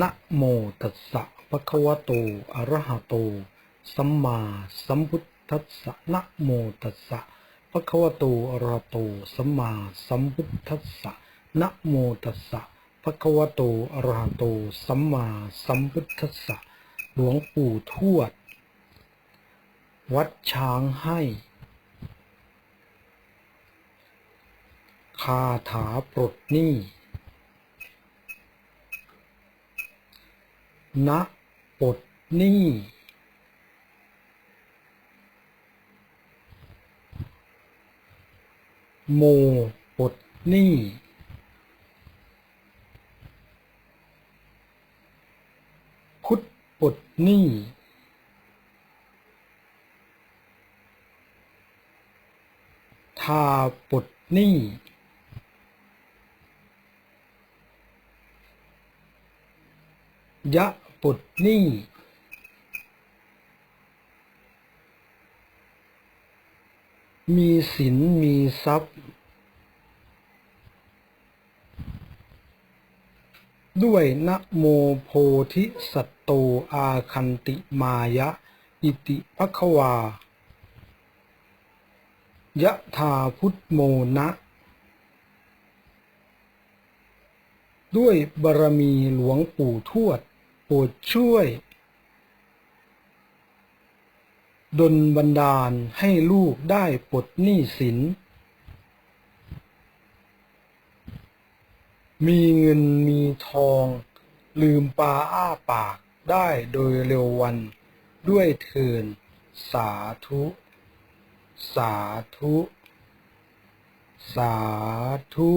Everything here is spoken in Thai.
นะโมตัสสะภะคะวะโต อะระหะโต สัมมาสัมพุทธัสสะนะโมตัสสะภะคะวะโต อะระหะโต สัมมาสัมพุทธัสสะนะโมตัสสะภะคะวะโต อะระหะโต สัมมาสัมพุทธัสสะ หลวงปู่ทวด วัดช้างให้ คาถาปลดหนี้ ณปลดหนี้โมปลดหนี้พุทธปลดหนี้ทาปลดหนี้ยะ ปลดหนี้มีสินมีทรัพย์ ด้วยนะโมโพธิสัตโตอาคันติมายะ อิติภควายะธาพุทโมนะ ด้วยบารมีหลวงปู่ทวด โปรดช่วยดลบันดาลให้ลูกได้ปลดหนี้สิน มีเงินมีทอง ลืมปลาอ้าปากได้โดยเร็ววันด้วยเทินสาธุ สาธุ สาธุ